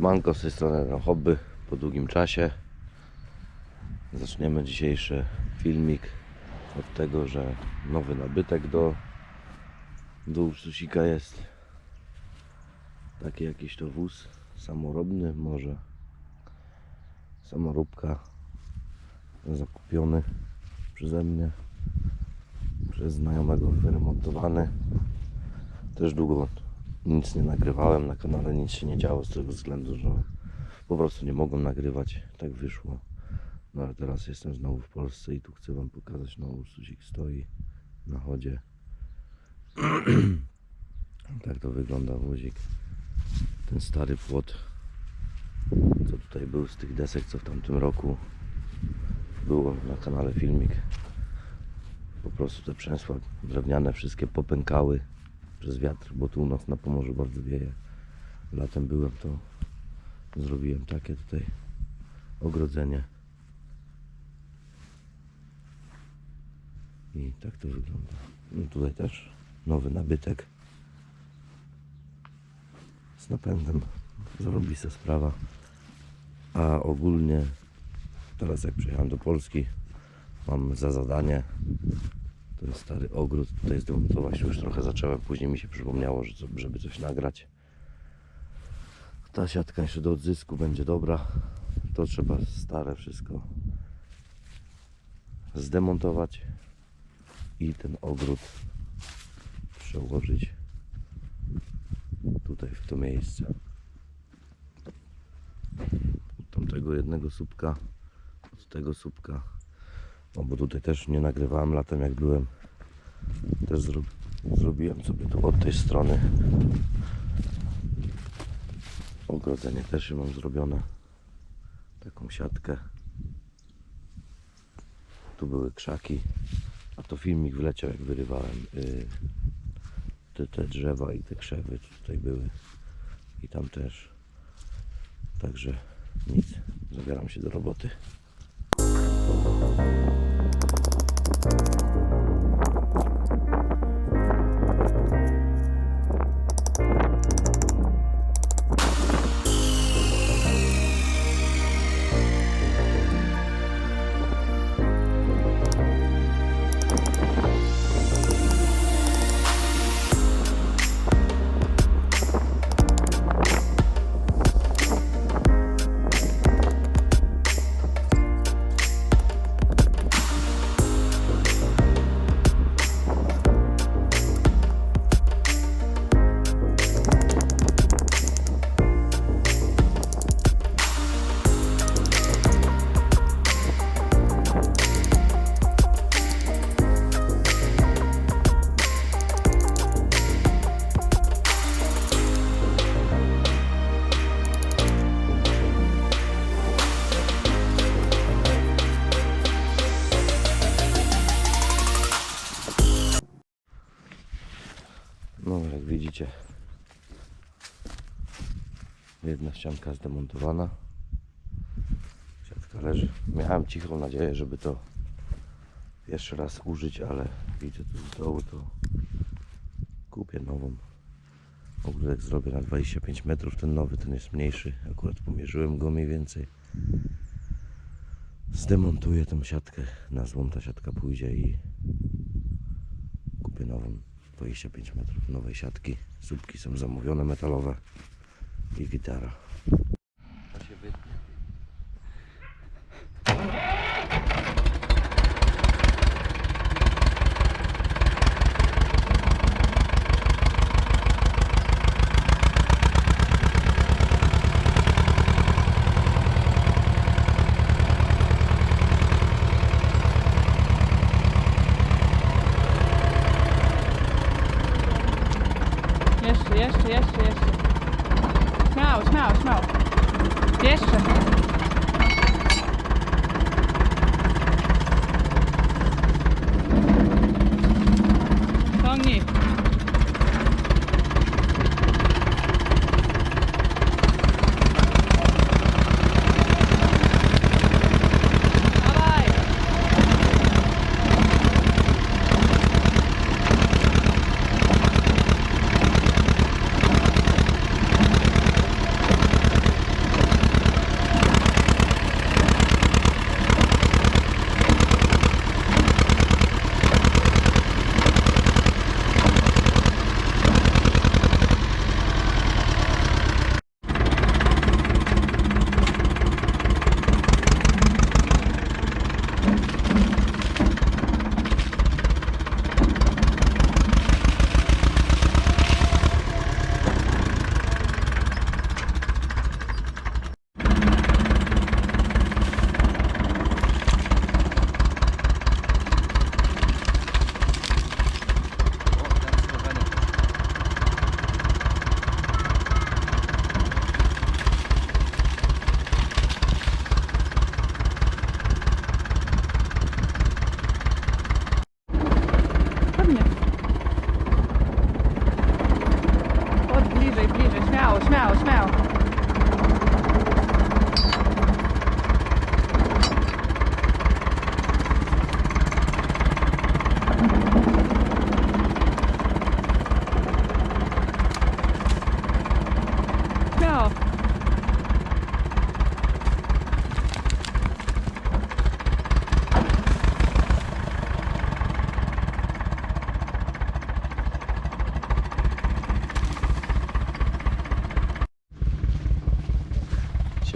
Siemanko, z tej strony na hobby po długim czasie. Zaczniemy dzisiejszy filmik od tego, że nowy nabytek do, do Ursusika jest. Taki jakiś to wóz samorobny, może samoróbka zakupiony przeze mnie, przez znajomego wyremontowany. Też długo nic nie nagrywałem na kanale, nic się nie działo z tego względu, że po prostu nie mogłem nagrywać, tak wyszło. No ale teraz jestem znowu w Polsce i tu chcę Wam pokazać, no Ursusik stoi na chodzie. tak to wygląda wozik. Ten stary płot, co tutaj był z tych desek, co w tamtym roku było na kanale filmik. Po prostu te przęsła drewniane wszystkie popękały przez wiatr, bo tu u nas na Pomorzu bardzo wieje. Latem byłem, to zrobiłem takie tutaj ogrodzenie. I tak to wygląda. No tutaj też nowy nabytek z napędem. Zarobista sprawa. A ogólnie teraz jak przyjechałem do Polski mam za zadanie ten stary ogród tutaj zdemontować. Już trochę zacząłem, później mi się przypomniało, że, żeby coś nagrać. Ta siatka jeszcze do odzysku będzie dobra. To trzeba stare wszystko zdemontować i ten ogród przełożyć tutaj w to miejsce. Od tamtego jednego słupka, od tego słupka no bo tutaj też nie nagrywałem latem jak byłem. Też zro zrobiłem sobie tu od tej strony. Ogrodzenie też mam zrobione. Taką siatkę. Tu były krzaki. A to filmik wleciał jak wyrywałem y, te, te drzewa i te krzewy tutaj były. I tam też. Także nic. Zabieram się do roboty. Thank you. No, jak widzicie, jedna ścianka zdemontowana. Siatka leży. Miałem cichą nadzieję, żeby to jeszcze raz użyć, ale widzę tu z dołu, to kupię nową. Ogródek zrobię na 25 metrów. Ten nowy, ten jest mniejszy. Akurat pomierzyłem go mniej więcej. Zdemontuję tą siatkę. Na złom ta siatka pójdzie i kupię nową. 25 metrów nowej siatki. Słupki są zamówione metalowe i gitara. jeszcze, jeszcze, jeszcze. Śmiało, śmiało, śmiało. Jeszcze. Ciągnij.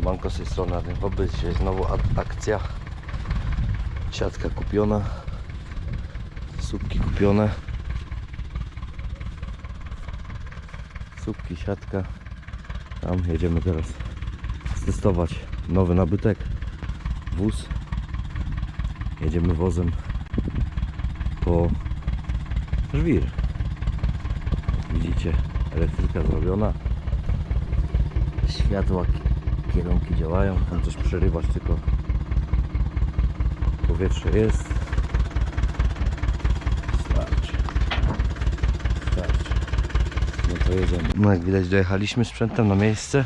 Siemanko z tej strony Arny Hobby. Dzisiaj znowu ak- akcja. Siatka kupiona. Słupki kupione. Słupki, siatka. Tam jedziemy teraz testować nowy nabytek. Wóz. Jedziemy wozem po żwir. Widzicie, elektryka zrobiona. Światła, kierunki działają. Tam coś przerywać, tylko powietrze jest. Starczy. Starczy. No to jedziemy. No jak widać dojechaliśmy sprzętem na miejsce.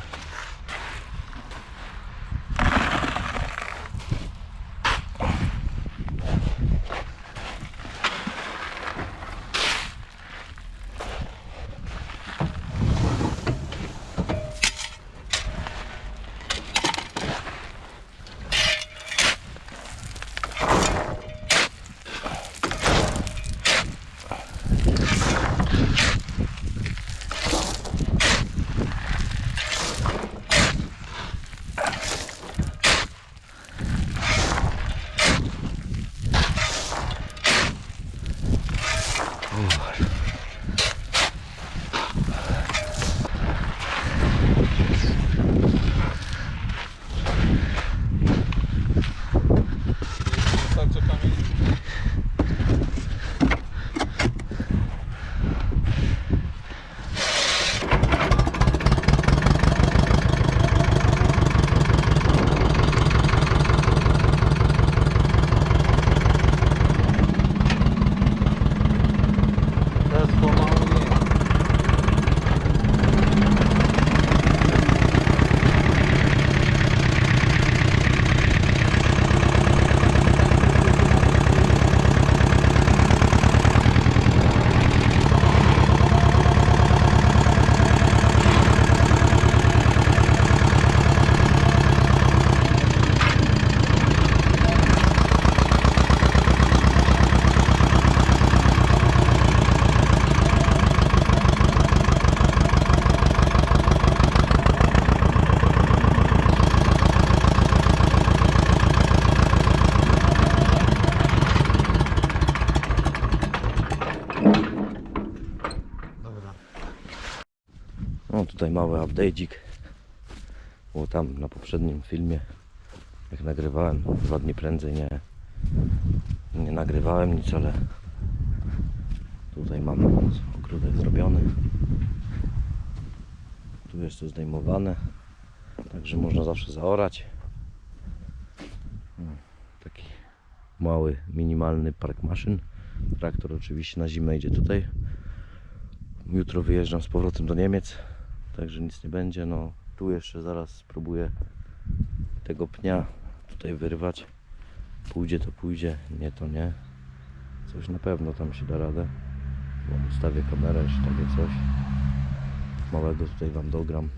Update'ik. Było tam na poprzednim filmie, jak nagrywałem, dwa dni prędzej nie, nie nagrywałem nic, ale tutaj mam ogródek zrobiony. Tu jest to zdejmowane, także można zawsze zaorać. Mm, Taki mały, minimalny park maszyn. Traktor oczywiście na zimę idzie tutaj. Jutro wyjeżdżam z powrotem do Niemiec, także nic nie będzie. No tu jeszcze zaraz spróbuję tego pnia tutaj wyrwać. Pójdzie to pójdzie, nie to nie. Coś na pewno tam się da radę. Wam ustawię kamerę, czy takie coś. Małego tutaj Wam dogram.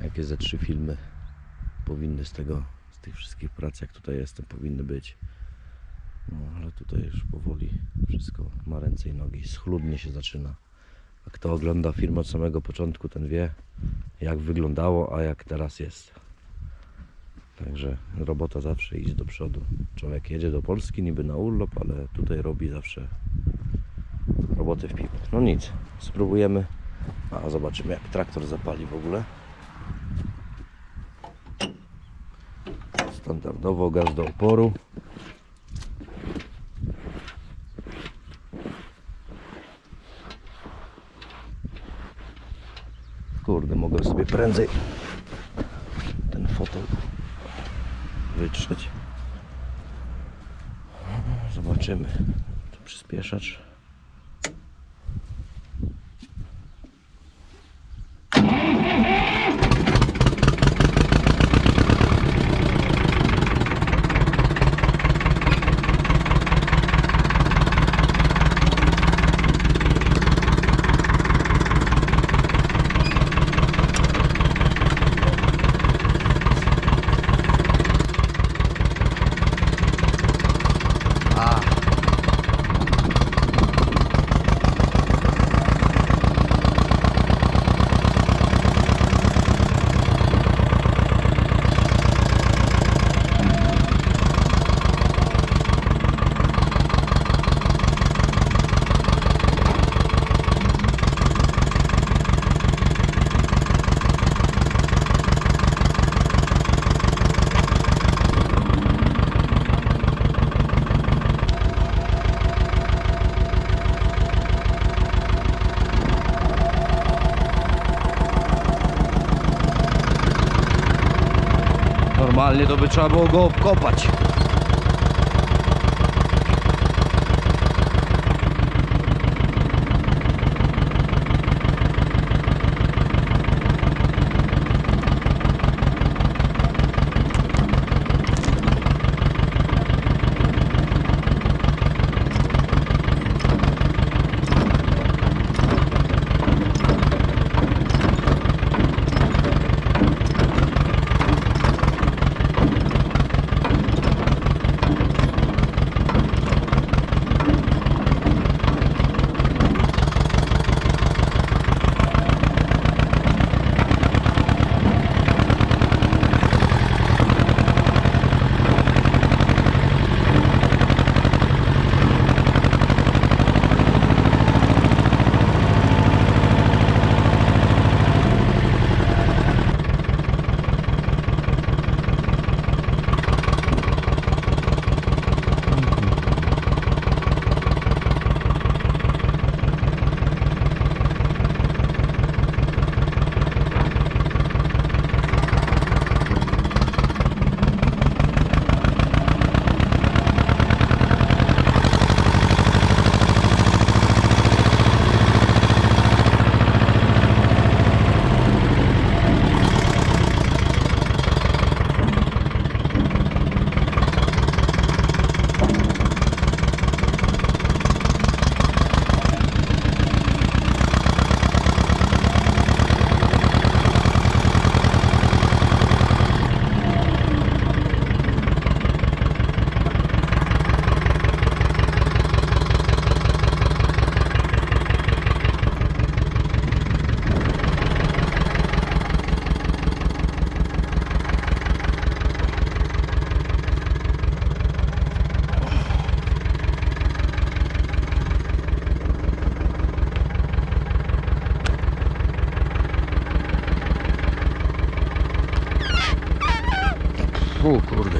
Jakie ze trzy filmy powinny z tego, z tych wszystkich prac, jak tutaj jestem, powinny być. No, ale tutaj już powoli wszystko ma ręce i nogi. Schludnie się zaczyna. Kto ogląda film od samego początku, ten wie, jak wyglądało, a jak teraz jest. Także robota zawsze idzie do przodu. Człowiek jedzie do Polski niby na urlop, ale tutaj robi zawsze roboty w piwo. No nic, spróbujemy. A zobaczymy jak traktor zapali w ogóle. Standardowo gaz do oporu. Kurde, mogę sobie prędzej ten fotel wytrzeć. Zobaczymy. Tu przyspieszacz. To by trzeba było go obkopać.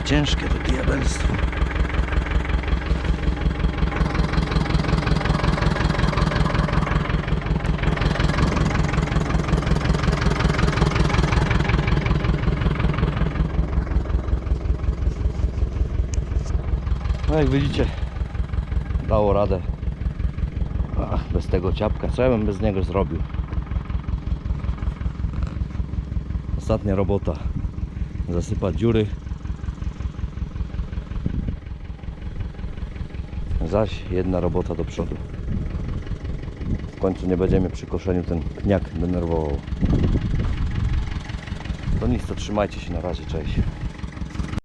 Ciężkie to diabelstwo. No jak widzicie, dało radę. Ach, bez tego ciapka, co ja bym bez niego zrobił? Ostatnia robota. Zasypać dziury. Zaś jedna robota do przodu. W końcu nie będziemy przy koszeniu ten pniak denerwował. To nic, to trzymajcie się na razie, cześć.